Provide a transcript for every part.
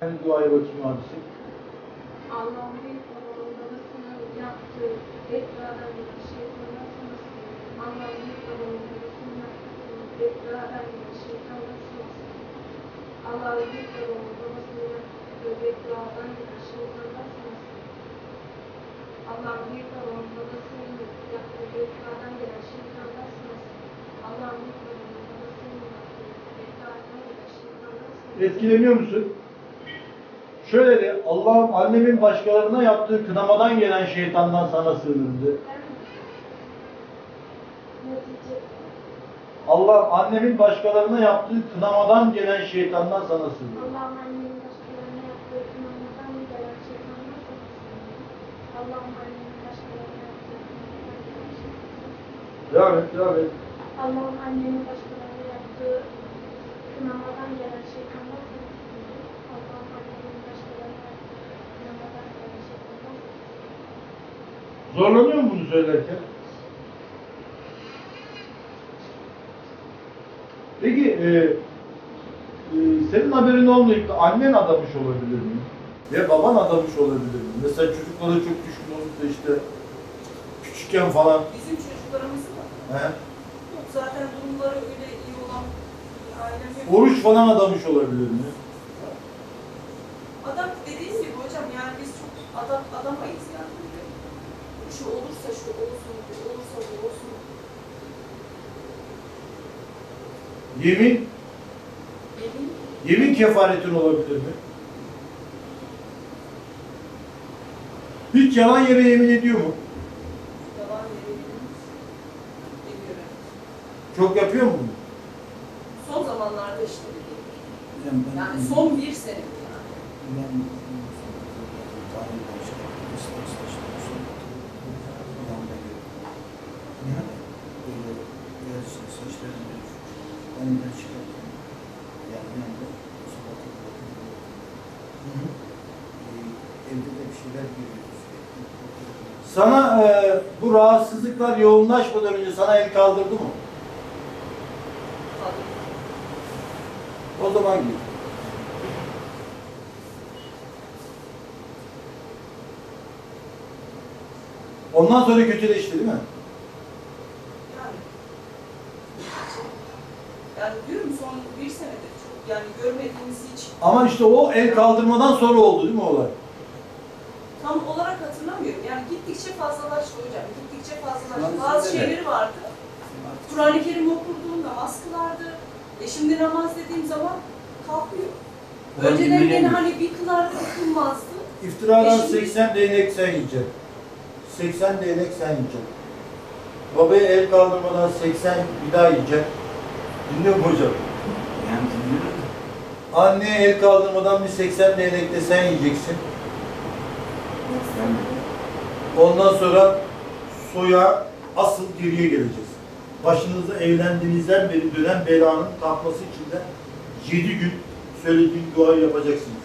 Ben duaya bakayım abisi. Allah'ın. Etkileniyor musun? Şöyle de Allah'ım annemin başkalarına yaptığı kınamadan gelen şeytandan sana sığınırdı. Netice Allah annemin başkalarına yaptığı kınamadan gelen şeytandan sana şeytanlar Devam et, devam et. Allah'ım annemin başkalarına yaptığı kınamadan gelen şeytanlar sonrası. Allah'ım annemin başkalarına yaptığı kınamadan gelen şeytanlar sonrası. Zorlanıyor mu bunu söylerken? Peki e, e, senin haberin olmayıp da annen adamış olabilir mi? Ve baban adamış olabilir mi? Mesela çocuklara çok düşkün olup da işte küçükken falan Bizim çocuklarımız var. he, Yok zaten durumları öyle iyi olan bir ailem yok. oruç falan adamış olabilir mi? Adam dediğim gibi hocam yani biz çok adam adamayız. Şu olursa şu olsun, bu olursa bu olsun. Yemin, Yemin yemin kefaretin olabilir mi? Hiç yalan yere yemin ediyor mu? yalan verebiliriz. Demiyorum. Çok yapıyor mu bunu? Son zamanlarda işte ben Yani son bir senedir yani. ben tarih başkanı İslam Saçması yanında gördüm. Yani böyle biraz işte saçlarını önünden çıkarken yani ben de sabahta bakıyorum. Ee, evde de bir şeyler görüyoruz. Sana e, bu rahatsızlıklar yoğunlaşmadan önce sana el kaldırdı mı? O zaman git. Ondan sonra kötüleşti değil mi? Yani. Yani diyorum son bir senedir çok yani görmediğimiz hiç Ama işte o el kaldırmadan sonra oldu değil mi olay? tam olarak hatırlamıyorum. Yani gittikçe fazlalaştı hocam. Gittikçe fazlalaştı. Bazı şeyleri vardı. Kur'an-ı Kerim okurdu, namaz kılardı. E şimdi namaz dediğim zaman kalkıyor. Önceden gene hani bir kılardı, okunmazdı. İftiradan Eşim- 80 değnek sen yiyeceksin. 80 değnek sen yiyeceksin. Babaya el kaldırmadan 80 bir daha yiyeceksin. Dinliyor musun hocam? Anneye el kaldırmadan bir 80 değnek de sen yiyeceksin. Ondan sonra soya asıl geriye geleceğiz. Başınıza evlendiğinizden beri dönen belanın kalkması için de 7 gün söylediğim duayı yapacaksınız.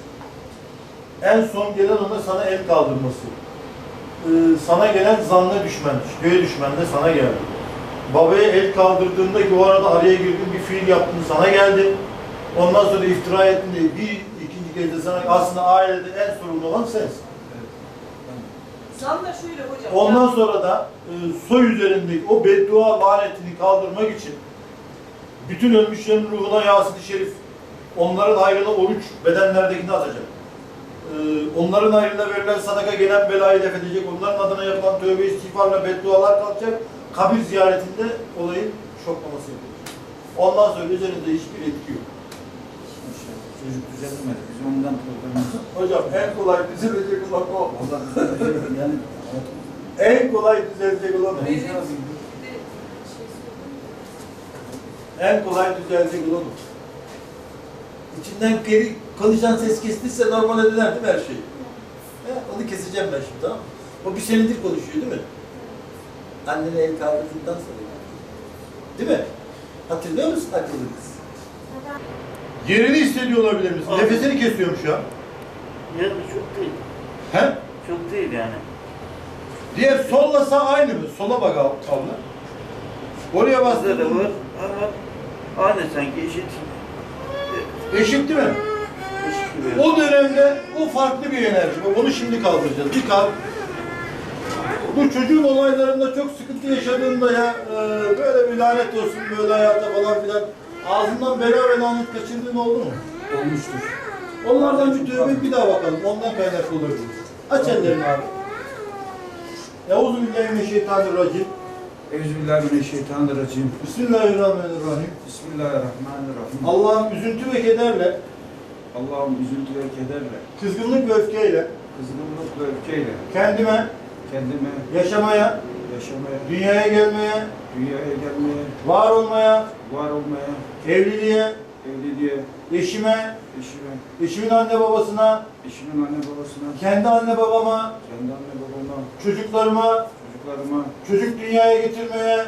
En son gelen ona sana el kaldırması. Ee, sana gelen zanna düşmen, göğe düşmen de sana geldi. Babaya el kaldırdığında ki o arada araya girdin bir fiil yaptın sana geldi. Ondan sonra iftira ettin diye bir ikinci kez de sana aslında ailede en sorumlu olan sensin. Zan da şöyle hocam. Ondan ya- sonra da e, soy üzerindeki o beddua lanetini kaldırmak için bütün ölmüşlerin ruhuna Yasin-i Şerif onların hayrına oruç bedenlerdekini atacak. E, onların hayrına verilen sadaka gelen belayı def edecek. Onların adına yapılan tövbe istiğfarla beddualar kalkacak. Kabir ziyaretinde olayın şoklaması yapılacak. Ondan sonra üzerinde hiçbir etki yok. Çocuk düzelmedi. Biz ondan programımız. Hocam en kolay düzelecek olan o. Yani. En kolay düzelecek olan o. Şey. En kolay düzelecek olan o. İçinden geri konuşan ses kesilirse normale döner değil mi her şey? He, onu keseceğim ben şimdi tamam mı? O bir senedir konuşuyor değil mi? Annene el kaldırdıktan sonra. Değil mi? Hatırlıyor musun akıllı kız? Yerini hissediyor olabilir misin? Abi. Nefesini kesiyorum şu an. Yani çok değil. He? Çok değil yani. Diğer solla sağ aynı mı? Sola bak ab- abla. Oraya bastın. de var ama aynı sanki eşit. Eşit değil mi? Eşit. gibi. O dönemde o farklı bir enerji. Bak Onu şimdi kaldıracağız. Bir kalp. Bu çocuğun olaylarında çok sıkıntı yaşadığında ya e, böyle bir lanet olsun böyle hayata falan filan ağzından bela ve lanet kaçırdığın oldu mu? Olmuştur. Onlardan bir tövbe bir daha bakalım. Ondan kaynaklı olabilir. Aç ellerini abi. Euzubillahimineşşeytanirracim. Euzubillahimineşşeytanirracim. Bismillahirrahmanirrahim. Bismillahirrahmanirrahim. Allah'ım üzüntü ve kederle, Allah'ım üzüntü ve kederle, kızgınlık ve öfkeyle kızgınlık ve öfkeyle kendime, kendime yaşamaya, yaşamaya, dünyaya gelmeye, dünyaya gelmeye, var olmaya, var olmaya, evliliğe, evliliğe, eşime, eşime, eşimin anne babasına, eşimin anne babasına, kendi anne babama, kendi anne babama, çocuklarıma, çocuklarıma, çocuk dünyaya getirmeye,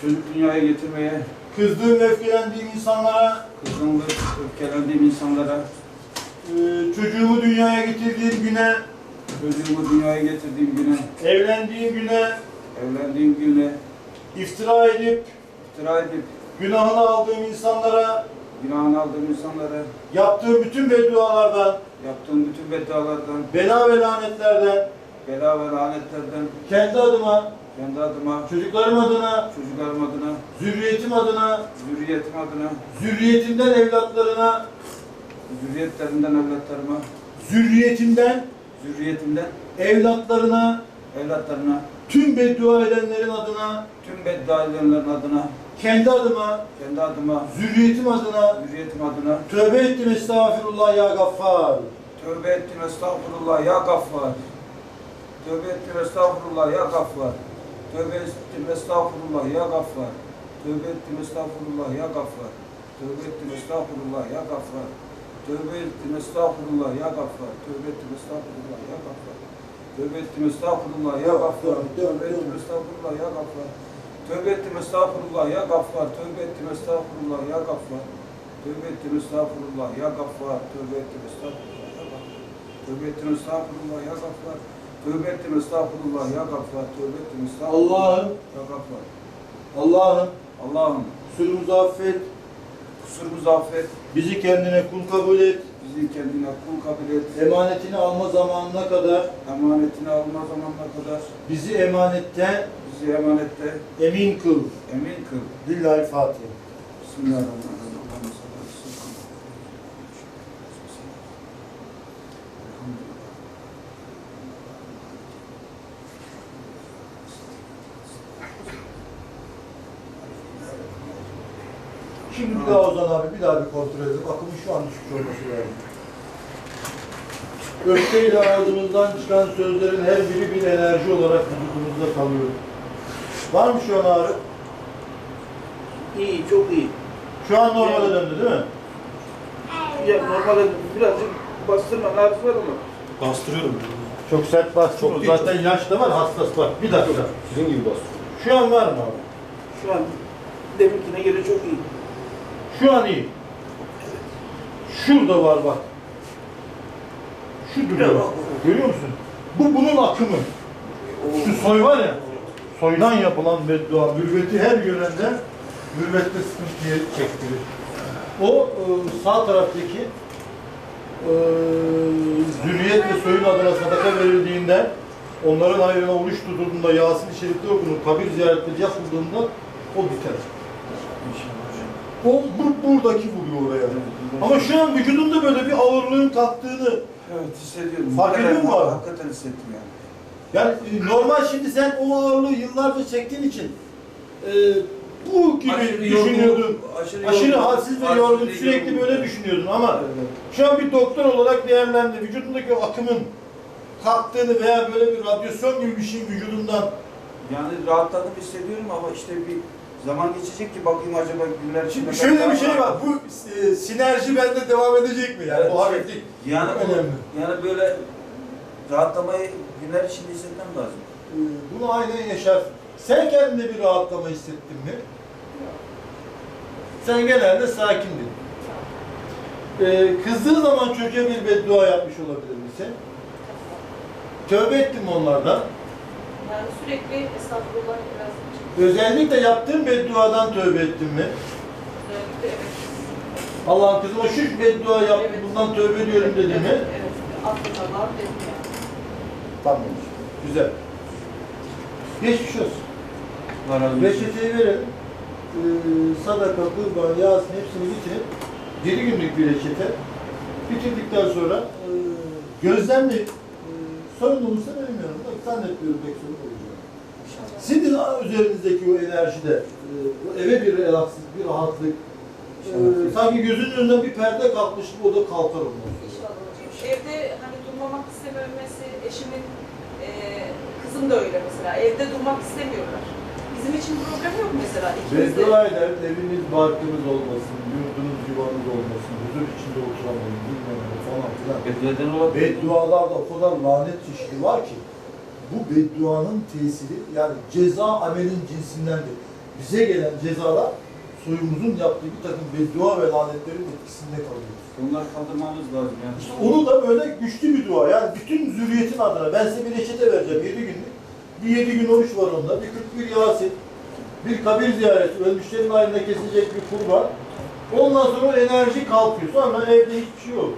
çocuk dünyaya getirmeye, kızdığım ve öfkelendiğim insanlara, kızgınlık, öfkelendiğim insanlara, e, çocuğumu dünyaya getirdiğim güne, çocuğumu dünyaya getirdiğim güne, evlendiğim güne, evlendiğim güne, iftira edip, iftira edip, günahını aldığım insanlara, günahını aldığım insanlara, yaptığım bütün beddualardan, yaptığım bütün beddalardan, bela ve lanetlerden, bela ve lanetlerden, kendi adıma, kendi adıma, çocuklarım adına, çocuklarım adına, zürriyetim adına, zürriyetim adına, zürriyetimden evlatlarına, zürriyetlerinden evlatlarıma, zürriyetimden zürriyetimden evlatlarına, evlatlarına, tüm beddua edenlerin adına, tüm beddua edenlerin adına, kendi adıma, kendi adıma, zürriyetim adına zürriyetim adına tövbe ettim estağfirullah ya gaffar. tövbe ettim estağfurullah ya gaffar. Tövbe ettim estağfurullah ya gaffar. Tövbe ettim estağfurullah ya gaffar. Tövbe ettim estağfurullah ya gaffar. Tövbe ettim estağfurullah ya gaffar. Tövbe ettim estağfurullah ya gaffar. Tövbe ettim estağfurullah ya gaffar. Tövbe ettim estağfurullah ya gaffar. Tövbe ettim estağfurullah ya gaffar. Tövbe ettim estağfurullah ya gaffar. Tövbe ettim estağfurullah ya gaffar. Tövbe ettim estağfurullah ya gaffar. Tövbe ettim estağfurullah ya gaffar. Tövbe ettim estağfurullah ya gaffar. Tövbe ettim estağfurullah ya gaffar. Tövbe ettim estağfurullah Allah'ım, ya gaffar. Allah'ım Allah'ım kusurumuzu affet, kusurumuzu affet. bizi kendine kul kabul et, Bizi kendine kul kabul et. emanetini alma zamanına kadar Emanetini alma zamanına kadar bizi emanette bizi emanette emin kıl. emin kıl. Lillahi Fatiha. Bismillahirrahmanirrahim. Bir daha Ozan abi bir daha bir kontrol edelim. Akımın şu an düşmüş olması lazım. Öfkeyle ağzımızdan çıkan sözlerin her biri bir enerji olarak vücudumuzda kalıyor. Var mı şu an ağrı? İyi, çok iyi. Şu an normale döndü değil mi? Ya normalde birazcık bastırma, nerede var ama. Bastırıyorum. Çok sert bastı. Çok değil. Zaten yaş da var, hassas var. Bir dakika. Sizin gibi bastırıyorum. Şu an var mı abi? Şu an deminkine göre çok iyi. Şu an iyi. Şurada var bak. Şu duruyor. Görüyor musun? Bu bunun akımı. Şu soy var ya, soydan yapılan beddua, mürveti her yönelde mürvette sıkıntıya çektirir. O e, sağ taraftaki e, zürriyet ve soyun adına sadaka verildiğinde onların hayrına oruç tutulduğunda Yasin-i Şerif'te okunur, kabir ziyaretleri yapıldığında o biter. O bu, buradaki vuruyor oraya. Ama şu an vücudunda böyle bir ağırlığın kalktığını Evet hissediyorum. Fark ediyor musun abi? Hakikaten hissettim yani. Yani e, normal şimdi sen o ağırlığı yıllarca çektiğin için e, bu gibi Aşırı düşünüyordun. yorgun, aşırı Aşırı, halsiz ve yorgun. sürekli böyle düşünüyordun ama Evet. şu an bir doktor olarak değerlendi. Vücudundaki o akımın kalktığını veya böyle bir radyasyon gibi bir şeyin vücudundan Yani rahatladım hissediyorum ama işte bir zaman geçecek ki bakayım acaba günler içinde... Şimdi şöyle bir şey var. Bu e, sinerji bende devam edecek mi? Yani Evet. bu hafiflik. Yani Çok o- önemli. Yani böyle rahatlamayı günler içinde hissetmem lazım. E, bunu aynen yaşarsın. Sen kendinde bir rahatlama hissettin mi? Sen genelde sakindin. Ee, kızdığı zaman çocuğa bir beddua yapmış olabilir misin? Tövbe ettin mi onlardan? Yani sürekli estağfurullah biraz Özellikle yaptığın bedduadan tövbe ettin mi? özellikle evet. Allah'ın kızıma şu beddua yaptı, Evet. bundan tövbe ediyorum dedi mi? Evet. Aklına var. Tamam. Güzel. Geçmiş olsun. Reçeteyi verelim. Ee, sadaka, kurban, yasin hepsini bitirin. 7 günlük bir reçete. Bitirdikten sonra e, gözlemleyip e, sorun olursa benim yanımda zannetmiyorum pek sorun olacak. Sizin üzerinizdeki o enerjide e, o eve bir relakslık, bir rahatlık, e, sanki gözünün önünden bir perde kalkmış gibi o da kalkar ondan sonra. Evde hani durmamak istememesi, eşimin eee kızım da öyle mesela. Evde durmak istemiyorlar. Bizim için problem yok mesela. İkimiz de. Beddua eder, eviniz barkınız olmasın, yurdunuz yuvanız olmasın, huzur içinde oturamayın, bilmem ne falan filan. Beddeden olabilir. Beddualarda o kadar lanet çeşidi var ki bu bedduanın tesiri yani ceza amelin cinsindendir. Bize gelen cezalar soyumuzun yaptığı bir takım beddua ve lanetlerin etkisinde kalıyor. Bunlar kaldırmamız lazım yani. İşte onu da böyle güçlü bir dua. Yani bütün zürriyetin adına ben size bir reçete vereceğim 7 günlük. Bir 7 gün oruç var onda. Bir 41 Yasin. Bir kabir ziyareti. Ölmüşlerin ayında kesilecek bir kurban. Ondan sonra enerji kalkıyor. Sonra evde hiçbir şey yok.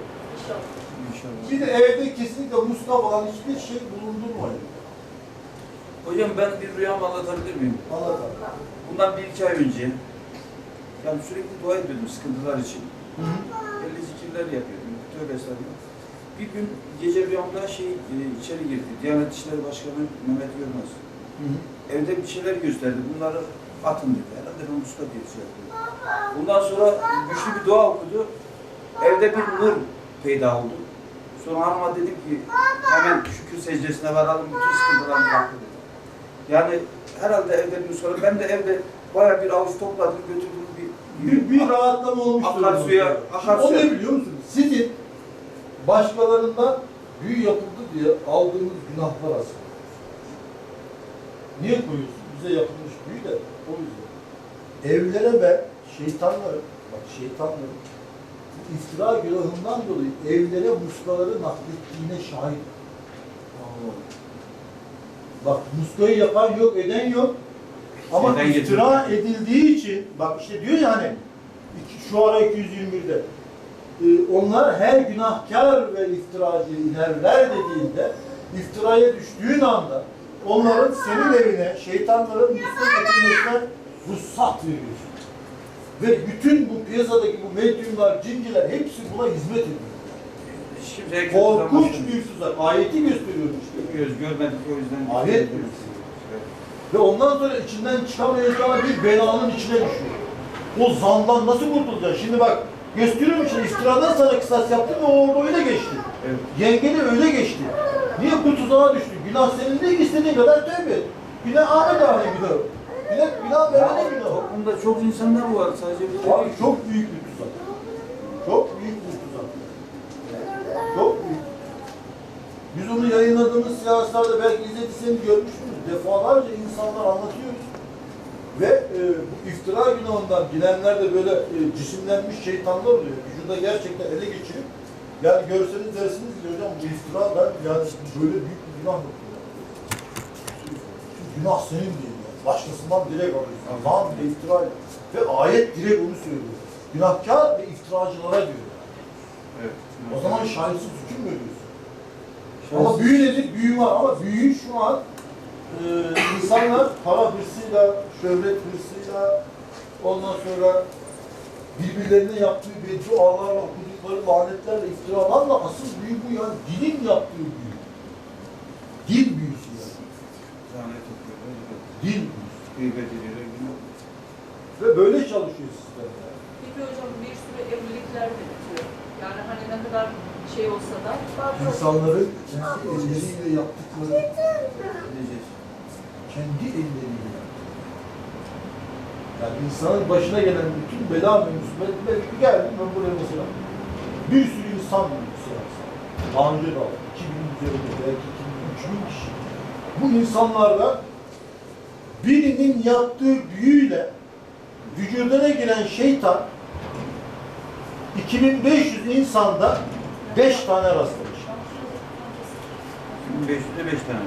İnşallah. Bir de evde kesinlikle muska falan hiçbir şey bulundurmayın. Hocam ben bir rüyamı anlatabilir miyim? Anlatalım. Bundan bir iki ay önce yani sürekli dua ediyordum sıkıntılar için. Belli zikirler yapıyordum. Tövbe estağfurullah. Bir gün gece rüyamda şey e, içeri girdi. Diyanet İşleri Başkanı Mehmet Yılmaz. Evde bir şeyler gösterdi. Bunları atın dedi. Herhalde ben usta diye şey. Bundan sonra güçlü bir dua okudu. Evde bir nur peyda oldu. Sonra hanıma dedim ki hemen şükür secdesine varalım bütün sıkıntılarımız hakkı dedi. Yani herhalde evde bir sonra ben de evde bayağı bir avuç topladım götürdüm bir Bir, bir rahatlama olmuştur. Akarsuya- akarsuya- O ne biliyor musunuz? Sizin başkalarından büyü yapıldı diye aldığınız günahlar aslında. Niye koyuyorsun? Bize yapılmış büyü de o yüzden. Evlere ben şeytanların, bak şeytanların bu iftira günahından dolayı evlere muskaları naklettiğine şahit. Bak muskayı yapan yok, eden yok. Ama Şeyden iftira edildiği için, bak işte diyor ya hani, şu ara 221'de, e, onlar her günahkar ve iftiracı inerler dediğinde, iftiraya düştüğün anda, onların senin evine, şeytanların muska getirmesine ruhsat veriyorsun. Ve bütün bu piyasadaki bu medyumlar, cinciler hepsi buna hizmet ediyor. Kötü Korkunç bir tuzak. Ayeti gösteriyorum işte. Bilmiyoruz, görmedik o yüzden. Ayet Evet. Ve ondan sonra içinden çıkamayacağına bir belanın içine düşüyor. O zandan nasıl kurtulacaksın? Şimdi bak gösteriyorum şimdi iftiradan sana kısas yaptım ve o orada öyle geçti. Evet. Yenge de öyle geçti. Niye bu tuzağa düştü? Günah senin değil istediğin kadar tövbe et. Günah Ahmet abi günah. Günah, günah verene Ya, günah. toplumda çok insanlar var sadece bir Abi çok büyük bir tuzak. Çok büyük bir tuzak. Çok büyük. Biz onu yayınladığımız seanslarda belki izlediyseniz görmüşsünüz. Defalarca insanlar anlatıyoruz. Ve e, bu iftira günahından bilenler de böyle e, cisimlenmiş şeytanlar oluyor. Vücuda gerçekten ele geçiyor. Yani görseniz dersiniz ki hocam bu iftira ben yani böyle büyük bir günah. Çünkü Günah senin değil. Yani. Başkasından direkt alıyorsun. Allah'ın bile iftira Ve ayet direkt onu söylüyor. Günahkar ve iftiracılara diyor. Evet. O zaman şahitsiz hüküm veriyorsun. Ama büyü nedir? Büyü var ama büyüyü şu an e, insanlar para hırsıyla, şöhret hırsıyla, ondan sonra birbirlerine yaptığı beddualarla, okudukları lanetlerle, iftiralarla asıl büyü bu yani. Dilin yaptığı büyü. Dil büyüsü yani. Lanet. Dil büyüsü. Gıybet ediyor. Ve böyle çalışıyor sistem yani. Peki hocam bir sürü evlilikler de bitiyor. Yani hani ne kadar şey olsa da bazı İnsanların kendi elleriyle yaptıkları, Edeceğiz. kendi elleriyle. Yani insanın başına gelen bütün bela ve musibet, belki geldim ben buraya mesela, bir sürü insan var sırası. Daha önce de var. 2000 üzerinde, belki 2000, 3000 kişi. Bu insanlarda birinin yaptığı büyüyle vücuduna giren şeytan 2500 insanda 5 tane rastlamış. 1500'de 5 tane.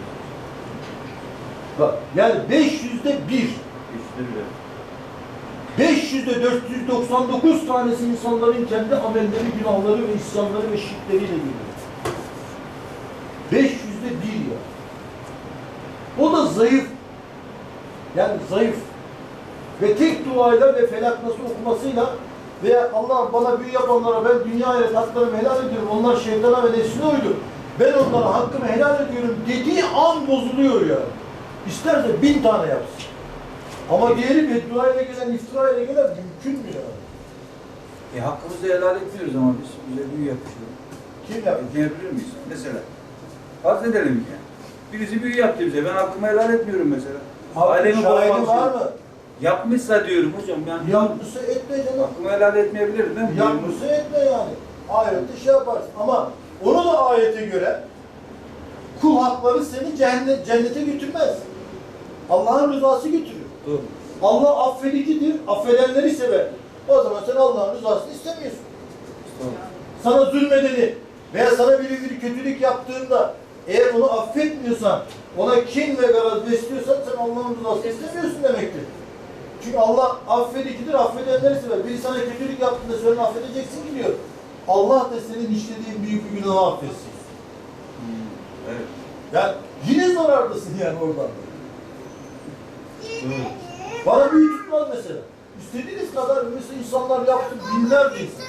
Bak yani 500'de 1. 500'de bile. 500'de 499 tanesi insanların kendi amelleri, günahları ve isyanları ve şirkleriyle geliyor. 500'de bir ya. O da zayıf. Yani zayıf. Ve tek duayla ve felak nasıl okumasıyla veya Allah bana büyü yapanlara ben dünya ile haklarımı helal ediyorum. Onlar şeytana ve nefsine uydu. Ben onlara hakkımı helal ediyorum dediği an bozuluyor ya. İsterse bin tane yapsın. Ama diğeri beddua ile gelen, iftira ile gelen mümkün mü ya? E hakkımızı helal etmiyoruz ama biz bize büyü yapışıyor. Kim yapıyor? Diyebilir miyiz? Mesela. Farz edelim ki. Birisi büyü yaptı bize. Ben hakkımı helal etmiyorum mesela. Ailemi Şahidi var mı? Yapmışsa diyorum hocam yani. Yapmışsa etme canım. Hakkımı helal etmeyebilirim değil mi? Yapmışsa etme yani. Ahirette şey yaparsın. Ama onu da ayete göre kul hakları seni cennet, cennete götürmez. Allah'ın rızası götürür. Doğru. Allah affedicidir, affedenleri sever. O zaman sen Allah'ın rızasını istemiyorsun. Doğru. Sana zulmedeni veya sana biri bir kötülük yaptığında eğer onu affetmiyorsan, ona kin ve garaz besliyorsan sen Allah'ın rızasını istemiyorsun demektir. Çünkü Allah affedicidir, affedenleri sever. Biri sana kötülük yaptığında sen affedeceksin ki diyor. Allah da senin işlediğin büyük bir günahı affetsin. Hmm, Evet. Yani yine zarardasın yani oradan. Doğru. Bana büyü tutmaz mesela. İstediğiniz kadar mesela insanlar yaptı binlerce insan.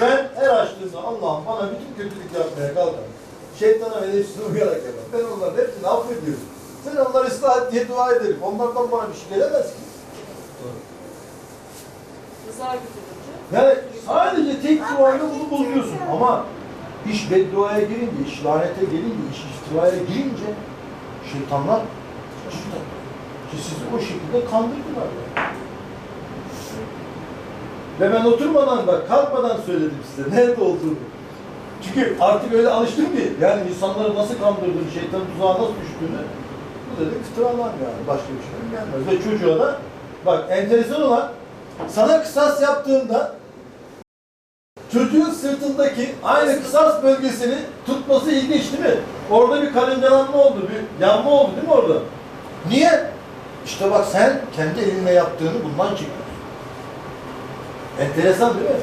Ben her açtığımda Allah'ım bana bütün kötülük yapmaya kalkan, şeytana ve nefsine uyarak yapan. Ben onların hepsini affediyorum. Sen onları ıslah et diye dua ederim. Onlardan bana bir şey gelemez ki. Rıza. Yani sadece tek duayla bunu bozuyorsun. Ama iş bedduaya girince, iş lanete gelince, iş istivaya girince şeytanlar şaşırdı. Ki sizi o şekilde kandırdılar. ya. Ve ben oturmadan da kalkmadan söyledim size nerede olduğunu. Çünkü artık öyle alıştım ki yani insanları nasıl kandırdığını, şeytanın tuzağa nasıl düştüğünü bu dedim iftiralar yani. Başka bir şey gelmez. Ve çocuğa da bak enteresan olan sana kısas yaptığında çocuğun sırtındaki aynı kısas bölgesini tutması ilginç değil mi? Orada bir karıncalanma oldu, bir yanma oldu değil mi orada? Niye? İşte bak sen kendi elinle yaptığını bundan çekiyorsun. Enteresan değil mi?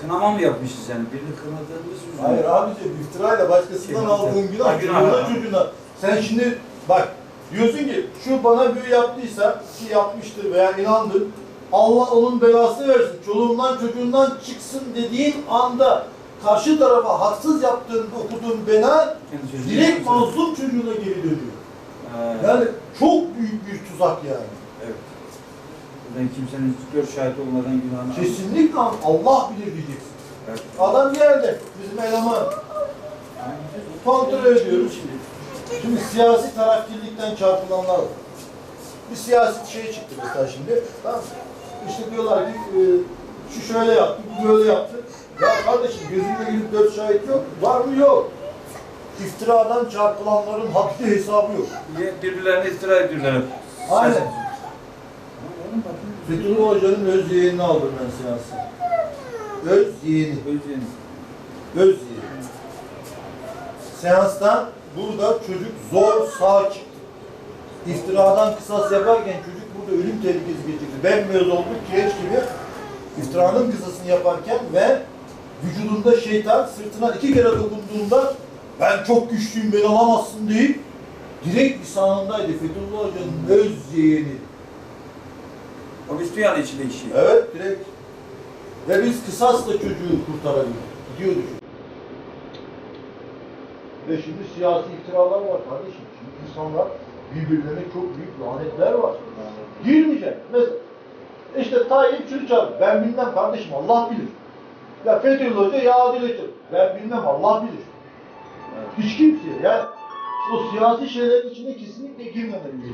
Kınama mı yapmışız yani? Birini kınadığımız yüzünden. Hayır abicim iftirayla başkasından Şey, aldığın Ha, günah, günah. çocuğuna çocuğuna. Sen şimdi bak diyorsun ki şu bana büyü yaptıysa ki yapmıştır veya inandın. Allah onun belasını versin. Çoluğundan çocuğundan çıksın dediğin anda karşı tarafa haksız yaptığın, okuduğun bela çocuğunu direkt mazlum çocuğuna geri dönüyor. Ha, Yani çok büyük bir tuzak yani. Evet. Buradan kimsenin dört şahit olmadan günahını Kesinlikle Allah bilir diyeceksin. Evet. Adam geldi, bizim eleman. Kontrol ediyoruz şimdi. Siyasi tarafkirlikten çarpılanlar var. Bir siyasi şey çıktı mesela şimdi. Tamam? İşte diyorlar ki e, şu şöyle yaptı, bu böyle yaptı. Ya kardeşim gözünde gidip dört şahit yok. Var mı? Yok. İftiradan çarpılanların haddi hesabı yok. Birbirlerine iftira ediyorlar. Aynen. Fethullah Hoca'nın öz yeğenini aldım ben siyasi. Öz yeğeni. Özleyin. Öz yeğeni. Seanstan burada çocuk zor sağ çıktı. İftiradan kısas yaparken çocuk burada ölüm tehlikesi geçirdi. Bembeyaz oldu, kireç gibi. İftiranın kısasını yaparken ve vücudunda şeytan sırtına iki kere dokunduğunda ben çok güçlüyüm beni alamazsın deyip direkt lisanındaydı Fethullah Hoca'nın öz yeğeni. Dünyanın içinde işi. Evet direkt. Ve biz kısasla çocuğu kurtarabildik. Gidiyordu çocuk. Ve şimdi siyasi iftiralar var kardeşim. Şimdi insanlar birbirlerine çok büyük lanetler var. Girmeyecek. Mesela işte Tayyip çağırdı. Ben bilmem kardeşim Allah bilir. Ya Fethullah Hoca ya Adil. Ben bilmem Allah bilir. Hiç kimse yani o siyasi şeylerin içine kesinlikle girmemeli.